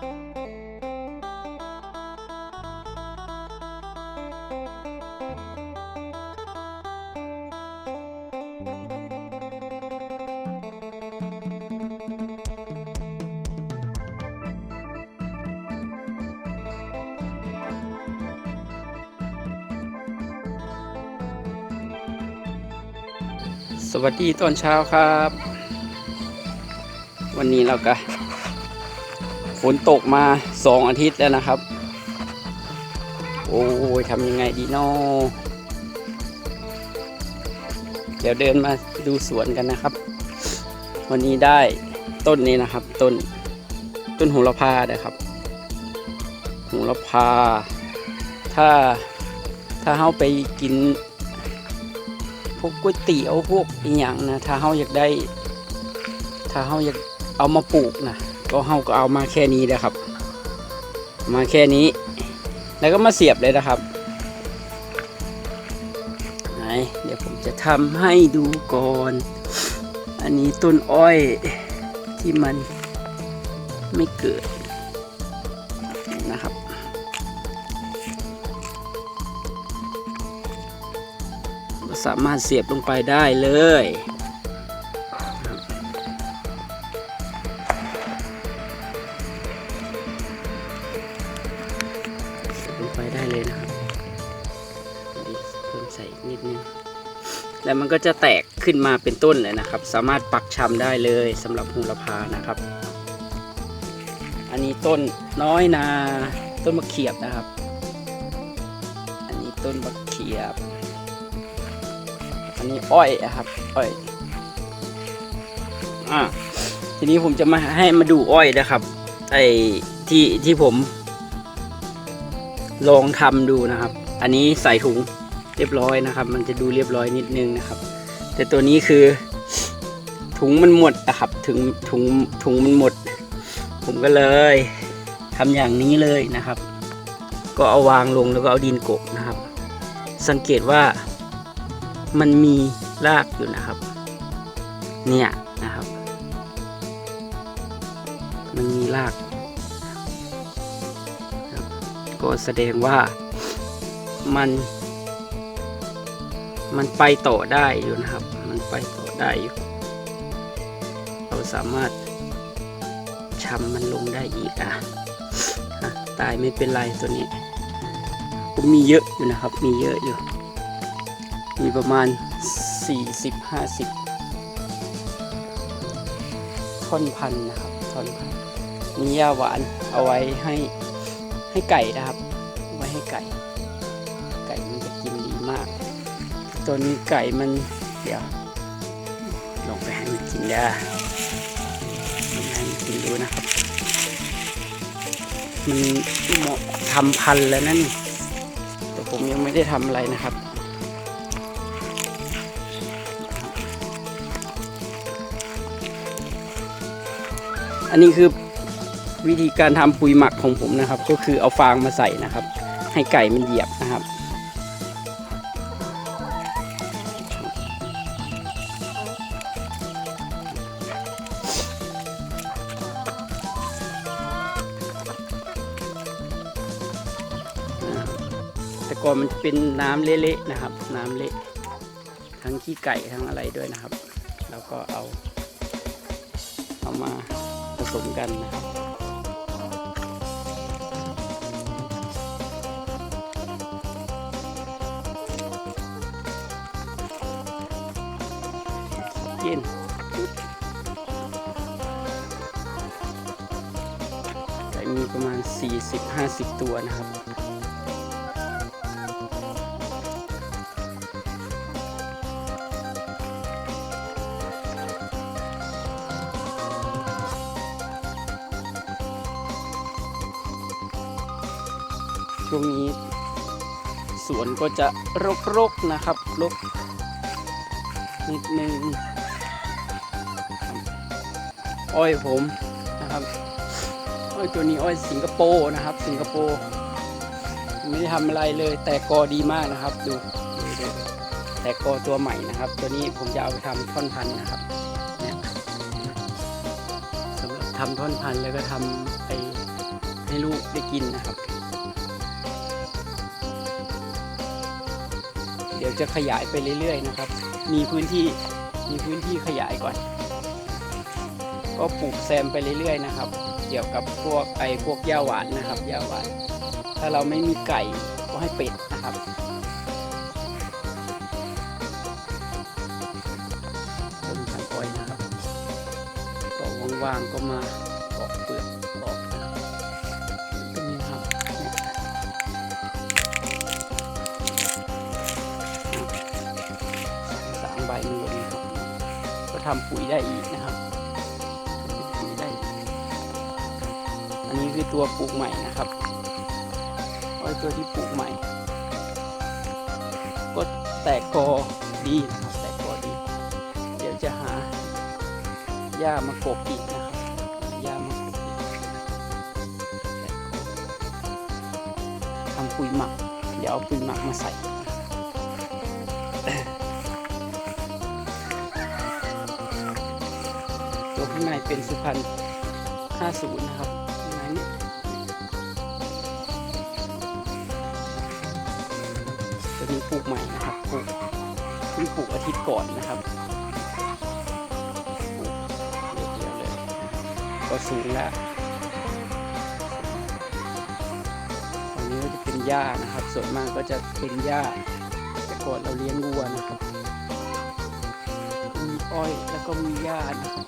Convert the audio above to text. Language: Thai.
สวัสดีตอนเช้าครับ วันนี้เราก็ ฝนตกมาสองอาทิตย์แล้วนะครับ โอ้ยทำยังไงดีเนาะเดี๋ยวเดินมาดูสวนกันนะครับ วันนี้ได้ต้นนี้นะครับ ต้นต้นโหระพานะครับโหระพา ถ้าถ้าเฮาไปกิน พวกก๋วยเตี๋ยวพวกอีหยังนะถ้าเฮาอยากได้ ถ้าเฮาอยากเอามาปลูกนะ ก็เฮาก็เอามาแค่นี้นะครับ มาแค่นี้ แล้วก็มาเสียบเลยนะครับไหนเดี๋ยวผมจะทำให้ดูก่อน อันนี้ต้นอ้อยที่มันไม่เกิดนะครับสามารถเสียบลงไปได้เลย ไปได้เลยนะครับนี่เพิ่มใส่นิดนึงแล้วมันก็จะแตกขึ้นมาเป็นต้นเลยนะครับ สามารถปักชำได้เลยสำหรับหูระพานะครับ อันนี้ต้นน้อยนาต้นมะเขียบนะครับ อันนี้ต้นมะเขียบ อันนี้อ้อยอะครับอ้อยอ่าทีนี้ผมจะมาให้มาดูอ้อยนะครับไอ้ที่ที่ผม ลองทำดูนะครับ อันนี้ใส่ถุงเรียบร้อยนะครับ มันจะดูเรียบร้อยนิดนึงนะครับ แต่ตัวนี้คือถุงมันหมดอะครับถึงถุงถุงมันหมด ผมก็เลยทำอย่างนี้เลยนะครับ ก็เอาวางลงแล้วก็เอาดินกบนะครับ สังเกตว่ามันมีรากอยู่นะครับ เนี่ยนะครับ มันมีราก ก็แสดงว่ามัน มันไปต่อได้อยู่นะครับ มันไปต่อได้อยู่ เราสามารถชำมันลงได้อีกอะตายไม่เป็นไรตัวนี้ผมมีเยอะอยู่นะครับ มีเยอะอยู่ มีประมาณ 40-50ท่อนพันนะครับท่อนพันธุ์มีหญ้าหวานเอาไว้ให้ ให้ไก่นะครับ ไว้ให้ไก่ ไก่มันจะกินดีมาก ตัวนี้ไก่มันเดี๋ยว ลงไปให้มันกินได้ลงไปให้มันกินดูนะครับ มันเหมาะทำพันแล้วนั่นแต่ผมยังไม่ได้ทำอะไรนะครับอันนี้คือ วิธีการทำปุ๋ยหมักของผมนะครับ ก็คือเอาฟางมาใส่นะครับ ให้ไก่มันเหยียบนะครับ แต่ก่อนมันเป็นน้ำเละๆนะครับ น้ำเละทั้งขี้ไก่ทั้งอะไรด้วยนะครับ แล้วก็เอาเอามาผสมกันนะครับ เย็นไก่มีประมาณ 40-50 ตัวนะครับช่วงนี้สวนก็จะรกๆนะครับรกนิดนึง อ้อยผมนะครับอ้อยตัวนี้อ้อยสิงคโปร์นะครับ สิงคโปร์ไม่ได้ทำอะไรเลย แต่กอดีมากนะครับ ดูแต่กอตัวใหม่นะครับ ตัวนี้ผมจะเอาไปทำท่อนพันนะครับเนี่ยสำหรับทำท่อนพันแล้วก็ทำไปให้ลูกได้กินนะครับ เดี๋ยวจะขยายไปเรื่อยๆนะครับ มีพื้นที่มีพื้นที่ขยายก่อน ก็ปลูกแซมไปเรื่อยๆนะครับ เกี่ยวกับพวกไอพวกหญ้าหวานนะครับหญ้าหวาน ถ้าเราไม่มีไก่ก็ให้เป็ดนะครับต้นพันอ้อยนะครับก็ว่างๆก็มาปอกเปลือกออกนะครับก็มีครับเนี่ยสางใบมันลงนะครับก็ทำปุ๋ยได้อีกนะครับ อันนี้คือตัวปลูกใหม่นะครับอ้อยตัวที่ปลูกใหม่ ก็แตกกอดีนะครับแตกกอดี เดี๋ยวจะหาหญ้ามากบอีกนะครับหญ้ามากบอีกแตกทำปุ๋ยหมัก เดี๋ยวเอาปุ๋ยหมักมาใส่ตัวข้างในเป็นสุพรรณ50 นะครับ ปลูกใหม่นะครับปลูกเพิ่งปลูกอาทิตย์ก่อนนะครับปลูกเดียวๆเลยก็สูงแล้วตอนนี้ก็จะเป็นหญ้านะครับ ส่วนมากก็จะเป็นหญ้าแต่ก่อนเราเลี้ยงวัวนะครับมีอ้อยแล้วก็มีหญ้านะครับ